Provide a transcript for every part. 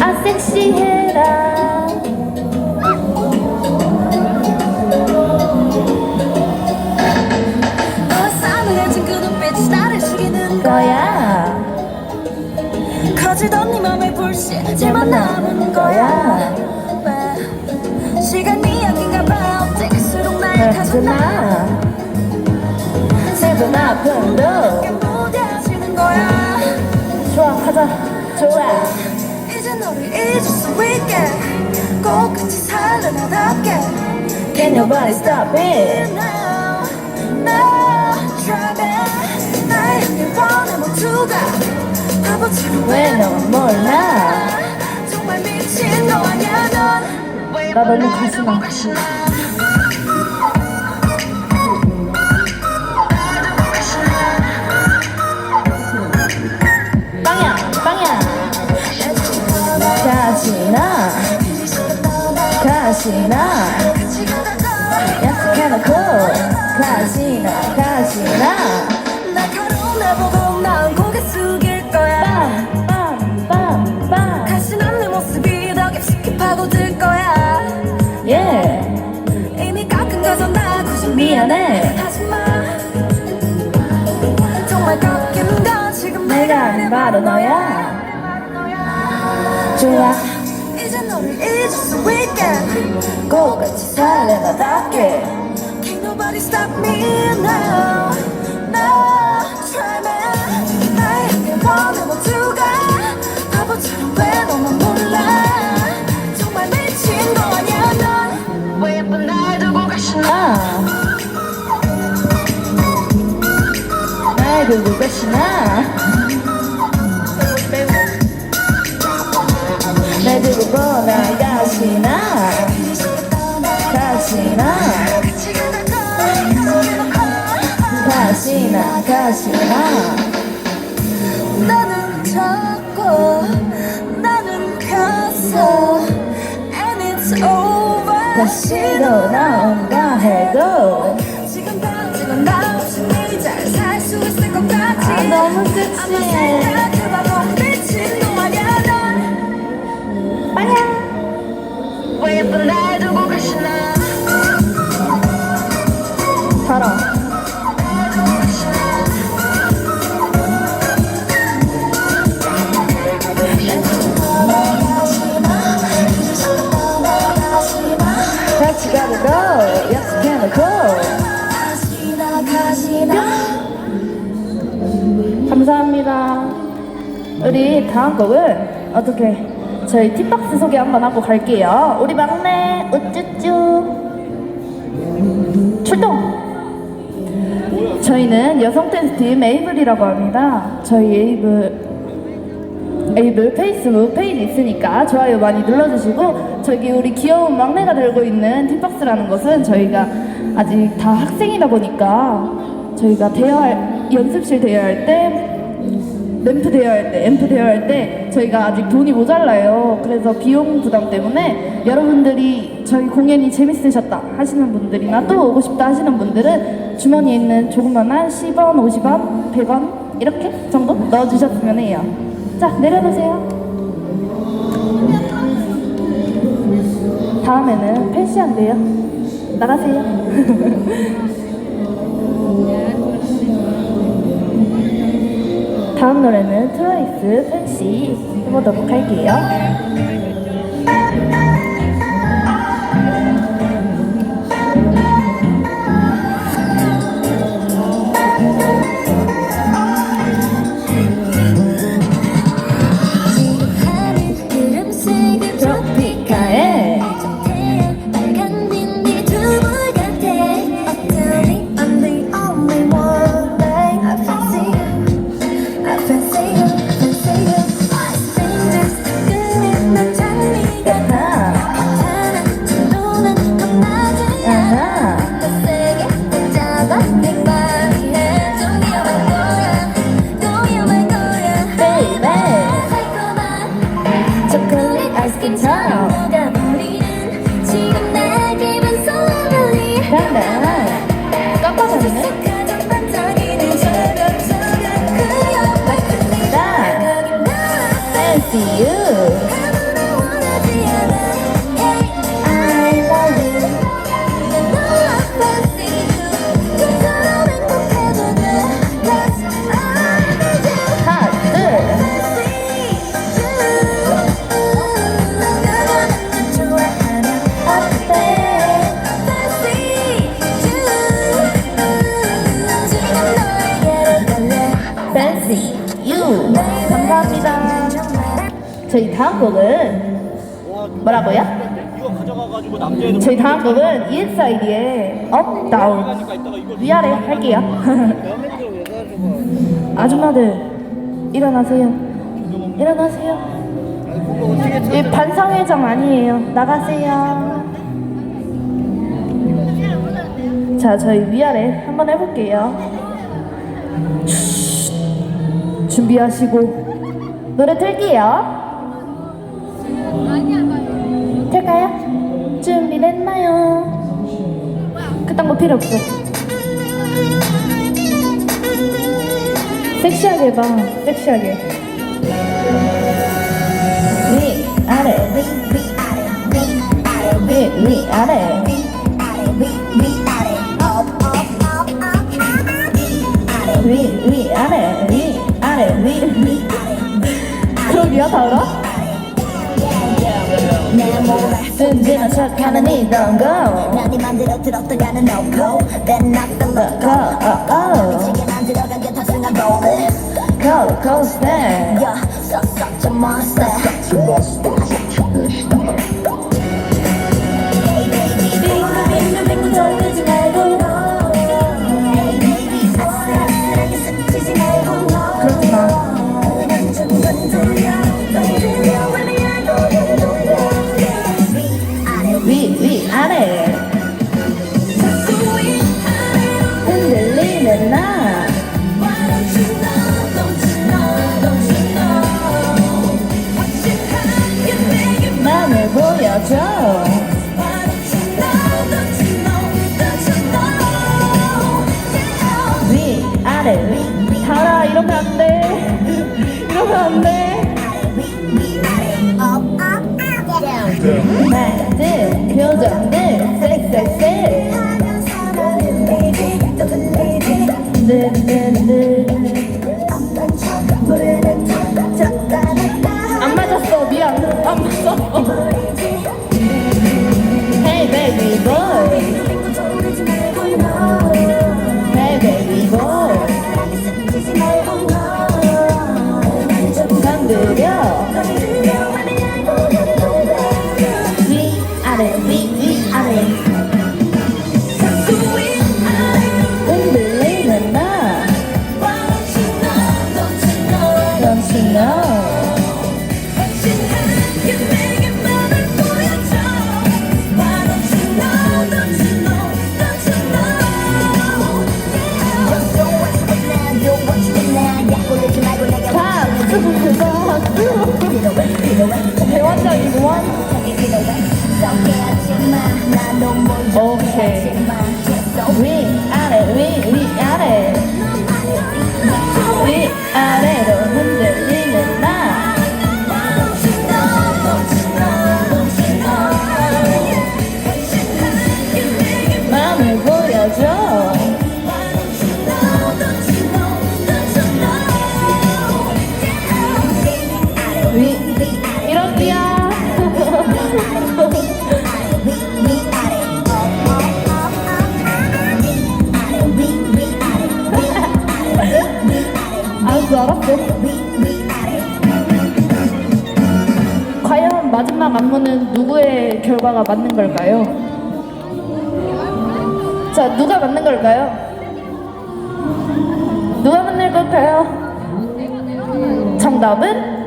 아 섹시해라. 싸늘해진 그 눈빛이 나를 죽이는 거야. 거야? 커지던 네 맘의 불씨질만 남은 거야. 왜? 시간이 약인가 봐. 어째 갈수록 나약해졌나? 그렇구나? 세분 아픔도 게 무뎌지는 거야. 좋아 가자. 좋아 잊을 수 있게 꽃같이 살려나답게. Can nobody stop it now now me 나의 원해 모두가 바보처럼 왜 너만 몰라? 정말 미친 거 아냐 넌. 나 너무 가슴 빵 나 가시나 약속해놓고. 가시나 가시나 날카로운 날 보고 난 고개 숙일 거야. 빰빰빰빰. 가시는 내 모습이 더 깊숙이 파고들 거야. 예. 이미 깎은 거잖 나 굳이 미안해. 하지마. 정말 깎인 건 지금 내가 바로 너야. 좋아 잊을 수 있게 꽃같이 살려나답게. Can't nobody stop me now. now try me 향해 원해 모두가 바보처럼 왜 너만 몰라? 정말 미친 거 아니야 넌왜 예쁜 날 두고 가시나? 아. 날 두고 가시나 가시나 가시나 나는 찾고 나는 갔어 And it's over. 다시 돌아온다 해도 지금 당장은 나 없이 네잘 살 수 있을 것 같지. 아, 너무 미친 놈 아니야 빵야 넌왜 예쁜 우리 다음 곡은 어떻게 저희 팁박스 소개 한번 하고 갈게요. 우리 막내 우쭈쭈. 출동! 저희는 여성 댄스 팀 에이블이라고 합니다. 저희 에이블 에이블 페이스북 페이지 있으니까 좋아요 많이 눌러주시고 저기 우리 귀여운 막내가 들고 있는 팁박스라는 것은 저희가 아직 다 학생이다 보니까 저희가 대여할 연습실 대여할 때 램프 대여할 때 앰프 대여할 때 저희가 아직 돈이 모자라요. 그래서 비용 부담 때문에 여러분들이 저희 공연이 재밌으셨다 하시는 분들이나 또 오고 싶다 하시는 분들은 주머니에 있는 조그만한 10원, 50원, 100원 이렇게 정도 넣어주셨으면 해요. 자 내려놓으세요. 다음에는 펜시한데요. 나가세요 다음 노래는 트와이스 펜시 해보도록 할게요 저희 다음 곡은 뭐라고요? 저희 다음 곡은 EXID의 Up Down 위아래 할게요. 아줌마들 일어나세요. 일어나세요. 이 반성회장 아니에요. 나가세요. 자, 저희 위아래 한번 해볼게요. 준비하시고 노래 틀게요. 틀까요? 준비됐나요? 그딴 거 필요 없어. 섹시하게 해봐, 섹시하게. 위, 아래, 위, 위, 아래, 위, 위, 아래. 위, 위, 아래, 위, 아래, 위, 위. 그러기야, 다 알아? 든든한 척하는 이런 거. 난네 맘대로 들었던 가는 놓고 Then not the look Go, oh, oh. 시계 안 들어간 게 탑승한 거를 Go, go, stay. Yeah, such such a monster 빙글빙 결과가 맞는 걸까요? 자, 누가 맞는 걸까요? 누가 맞는 걸까요? 정답은?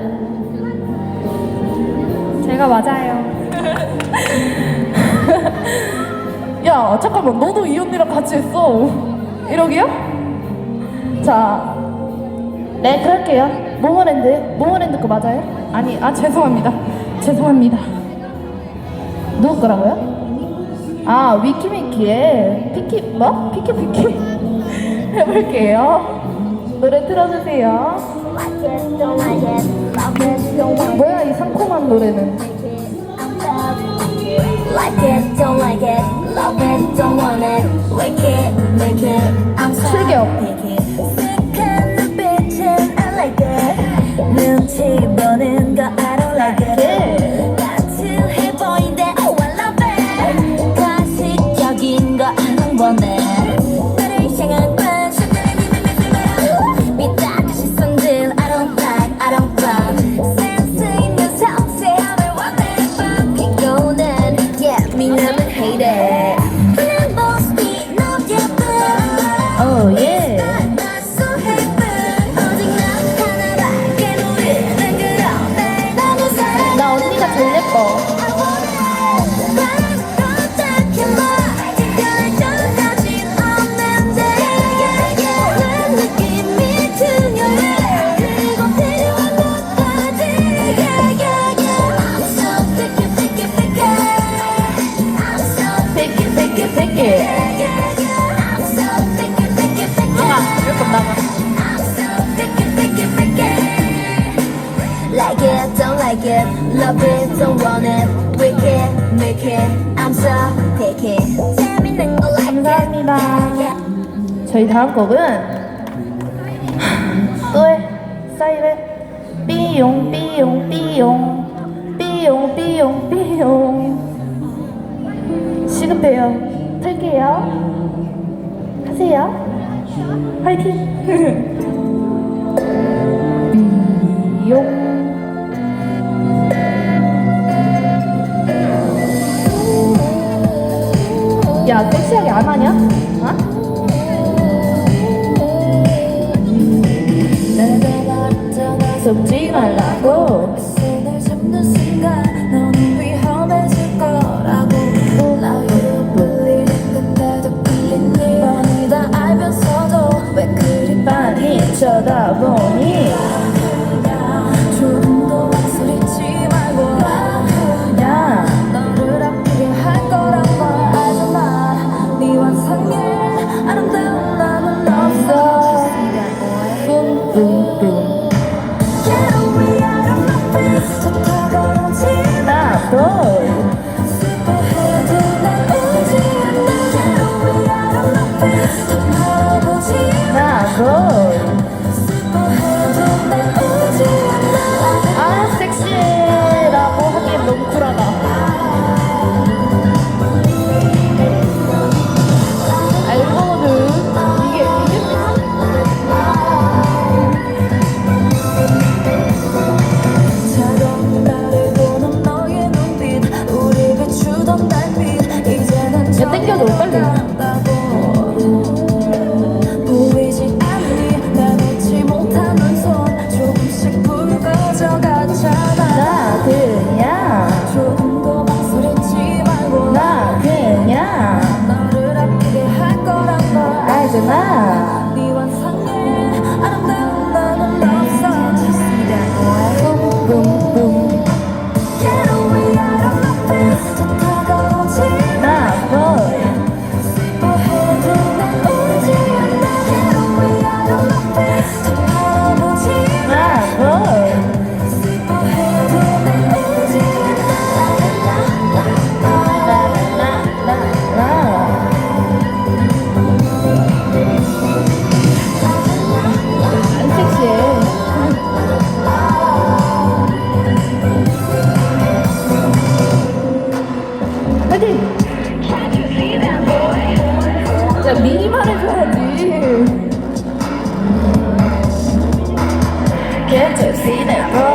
제가 맞아요. 야, 잠깐만, 너도 이 언니랑 같이 했어. 이러기야? 자, 네, 그럴게요. 모모랜드, 모모랜드 거 맞아요? 아니, 아, 죄송합니다. 죄송합니다. 누구 거라고요? 아, 위키미키의 피키, 뭐? 피키 피키? 해볼게요. 노래 틀어주세요. 뭐야, 이 상콤한 노래는. Like it, it, love it, don't want it, wicked, make it, I'm so picky. 재밌는 걸 감사합니다. 저희 다음 곡은 또의 사이렌 삐용 삐용 삐용 삐용 삐용 삐용 시급해요. 틀게요. 하세요. 화이팅! 삐용 야, 섹시하게 안 하냐? 어? 속지 말라고 쳐다보니 See them. a.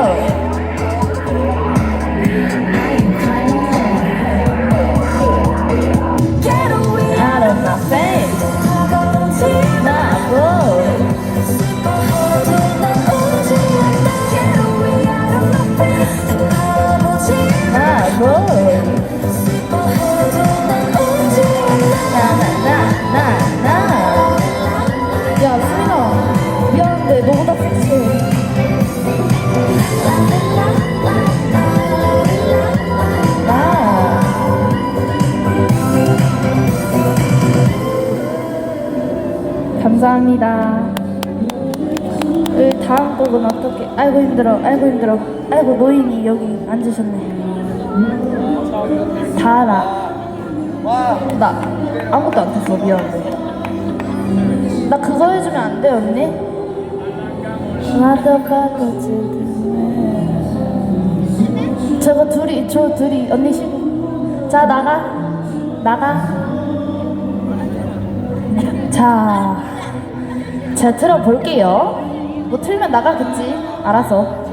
감사합니다. 다음 곡은 어떻게? 아이고 힘들어, 아이고 힘들어. 아이고 노인이 여기 앉으셨네. 다라. 나 아무것도 안 탔어 미안해. 나 그거 해주면 안 돼 언니? 저거 둘이 저 둘이 언니 시. 자 나가 나가. 자. 제가 들어볼게요. 뭐 틀면 나가겠지. 알아서.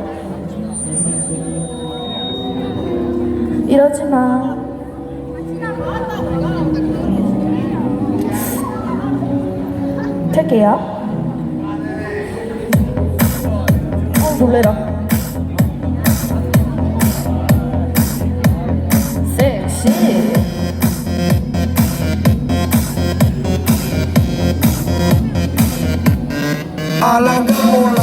이러지 마. 틀게요. 어, 놀래라. a la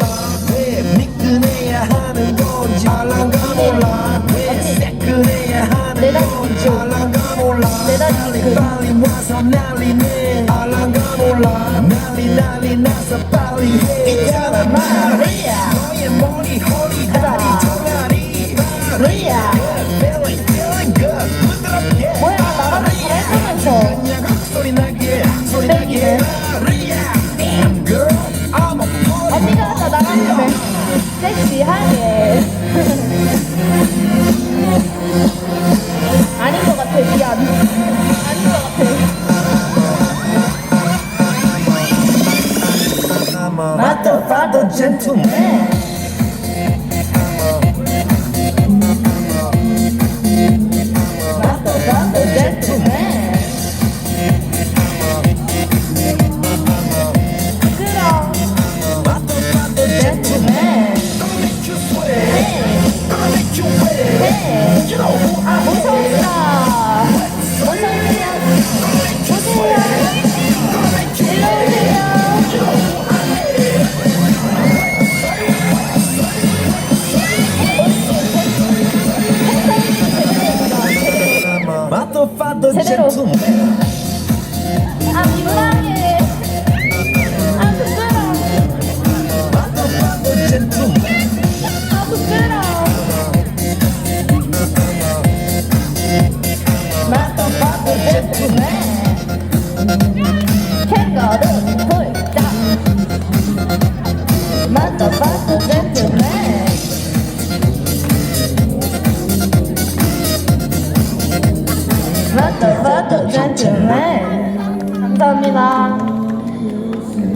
제대로. 아, 기분아.